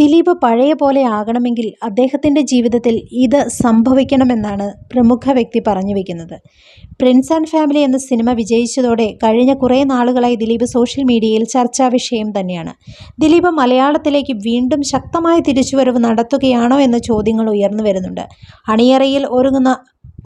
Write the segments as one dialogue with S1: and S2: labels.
S1: ദിലീപ് പഴയ പോലെ ആകണമെങ്കിൽ അദ്ദേഹത്തിന്റെ ജീവിതത്തിൽ ഇത് സംഭവിക്കണമെന്നാണ് പ്രമുഖ വ്യക്തി പറഞ്ഞു വെക്കുന്നത്. പ്രിൻസ് ആൻഡ് ഫാമിലി എന്ന സിനിമ വിജയിച്ചതോടെ കഴിഞ്ഞ കുറേ നാളുകളായി ദിലീപ് സോഷ്യൽ മീഡിയയിൽ ചർച്ചാ വിഷയം തന്നെയാണ്. ദിലീപ് മലയാളത്തിലേക്ക് വീണ്ടും ശക്തമായ തിരിച്ചുവരവ് നടത്തുകയാണോ എന്ന ചോദ്യങ്ങൾ ഉയർന്നു വരുന്നുണ്ട്. അണിയറയിൽ ഒരുങ്ങുന്ന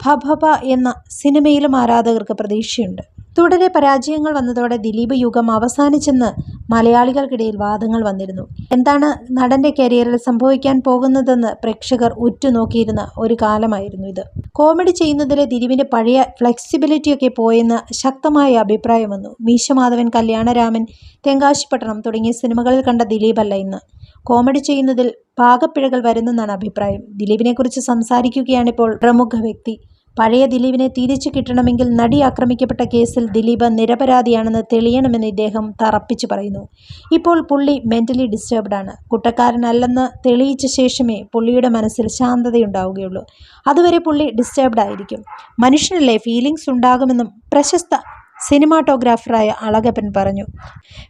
S1: ഭഭഭ എന്ന സിനിമയിലും ആരാധകർക്ക് പ്രതീക്ഷയുണ്ട്. തുടരെ പരാജയങ്ങൾ വന്നതോടെ ദിലീപ് യുഗം അവസാനിച്ചെന്ന് മലയാളികൾക്കിടയിൽ വാദങ്ങൾ വന്നിരുന്നു. എന്താണ് നടന്റെ കരിയറിൽ സംഭവിക്കാൻ പോകുന്നതെന്ന് പ്രേക്ഷകർ ഉറ്റുനോക്കിയിരുന്ന ഒരു കാലമായിരുന്നു ഇത്. കോമഡി ചെയ്യുന്നതിലെ ദിലീപിന്റെ പഴയ ഫ്ലെക്സിബിലിറ്റിയൊക്കെ പോയെന്ന് ശക്തമായ അഭിപ്രായം വന്നു. മീശമാധവൻ കല്യാണരാമൻ തെങ്കാശിപ്പട്ടണം തുടങ്ങിയ സിനിമകളിൽ കണ്ട ദിലീപല്ല ഇന്ന്. കോമഡി ചെയ്യുന്നതിൽ പാകപ്പിഴകൾ വരുന്നെന്നാണ് അഭിപ്രായം. ദിലീപിനെക്കുറിച്ച് സംസാരിക്കുകയാണിപ്പോൾ പ്രമുഖ വ്യക്തി. പഴയ ദിലീപിനെ തിരിച്ചു കിട്ടണമെങ്കിൽ നടി ആക്രമിക്കപ്പെട്ട കേസിൽ ദിലീപ് നിരപരാധിയാണെന്ന് തെളിയണമെന്ന് ഇദ്ദേഹം തറപ്പിച്ചു പറയുന്നു. ഇപ്പോൾ പുള്ളി മെന്റലി ഡിസ്റ്റർബ്ഡാണ് കുറ്റക്കാരനല്ലെന്ന് തെളിയിച്ച ശേഷമേ പുള്ളിയുടെ മനസ്സിൽ ശാന്തതയുണ്ടാവുകയുള്ളൂ. അതുവരെ പുള്ളി ഡിസ്റ്റർബ്ഡ് ആയിരിക്കും. മനുഷ്യനല്ലേ ഫീലിങ്സ് ഉണ്ടാകുമെന്നും പ്രശസ്ത സിനിമാറ്റോഗ്രാഫറായ അളകപ്പൻ പറഞ്ഞു.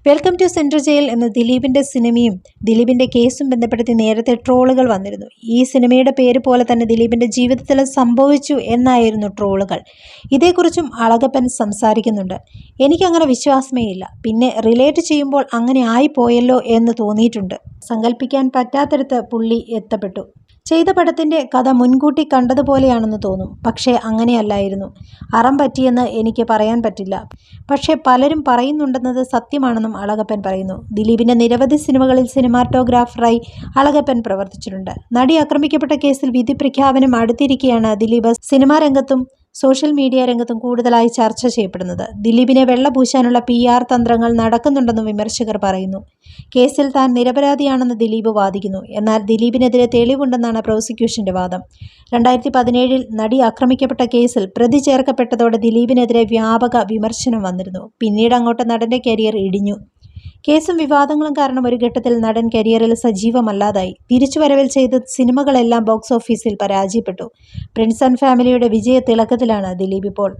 S1: വെൽക്കം ടു സെൻട്രൽ ജയിൽ എന്ന ദിലീപിന്റെ സിനിമയും ദിലീപിന്റെ കേസും ബന്ധപ്പെടുത്തി നേരത്തെ ട്രോളുകൾ വന്നിരുന്നു. ഈ സിനിമയുടെ പേര് പോലെ തന്നെ ദിലീപിന്റെ ജീവിതത്തിൽ സംഭവിച്ചു എന്നായിരുന്നു ട്രോളുകൾ. ഇതേക്കുറിച്ചും അളകപ്പൻ സംസാരിക്കുന്നുണ്ട്. എനിക്കങ്ങനെ വിശ്വാസമേ ഇല്ല. പിന്നെ റിലേറ്റ് ചെയ്യുമ്പോൾ അങ്ങനെ ആയിപ്പോയല്ലോ എന്ന് തോന്നിയിട്ടുണ്ട്. സങ്കല്പിക്കാൻ പറ്റാത്തടത്ത് പുള്ളി എത്തപ്പെട്ടു. ചെയ്ത പടത്തിന്റെ കഥ മുൻകൂട്ടി കണ്ടതുപോലെയാണെന്ന് തോന്നും. പക്ഷേ അങ്ങനെയല്ലായിരുന്നു. അറം പറ്റിയെന്ന് എനിക്ക് പറയാൻ പറ്റില്ല. പക്ഷേ പലരും പറയുന്നുണ്ടെന്നത് സത്യമാണെന്നും അളകപ്പൻ പറയുന്നു. ദിലീപിന്റെ നിരവധി സിനിമകളിൽ സിനിമാറ്റോഗ്രാഫറായി അളകപ്പൻ പ്രവർത്തിച്ചിട്ടുണ്ട്. നടി ആക്രമിക്കപ്പെട്ട കേസിൽ വിധി പ്രഖ്യാപനം അടുത്തിരിക്കെയാണ് ദിലീപ് സിനിമാ രംഗത്തും സോഷ്യൽ മീഡിയ രംഗത്തും കൂടുതലായി ചർച്ച ചെയ്യപ്പെടുന്നത്. ദിലീപിനെ വെള്ളപൂശാനുള്ള പി ആർ തന്ത്രങ്ങൾ നടക്കുന്നുണ്ടെന്നും വിമർശകർ പറയുന്നു. കേസിൽ താൻ നിരപരാധിയാണെന്ന് ദിലീപ് വാദിക്കുന്നു. എന്നാൽ ദിലീപിനെതിരെ തെളിവുണ്ടെന്നാണ് പ്രോസിക്യൂഷന്റെ വാദം. രണ്ടായിരത്തി പതിനേഴിൽ നടി ആക്രമിക്കപ്പെട്ട കേസിൽ പ്രതി ചേർക്കപ്പെട്ടതോടെ ദിലീപിനെതിരെ വ്യാപക വിമർശനം വന്നിരുന്നു. പിന്നീട് അങ്ങോട്ട് നടന്റെ കരിയർ ഇടിഞ്ഞു. കേസും വിവാദങ്ങളും കാരണം ഒരു ഘട്ടത്തിൽ നടൻ കരിയറിൽ സജീവമല്ലാതായി. തിരിച്ചുവരവിൽ ചെയ്ത സിനിമകളെല്ലാം ബോക്സ് ഓഫീസിൽ പരാജയപ്പെട്ടു. പ്രിൻസ് ആൻഡ് ഫാമിലിയുടെ വിജയ തിളക്കത്തിലാണ് ദിലീപ് ഇപ്പോൾ.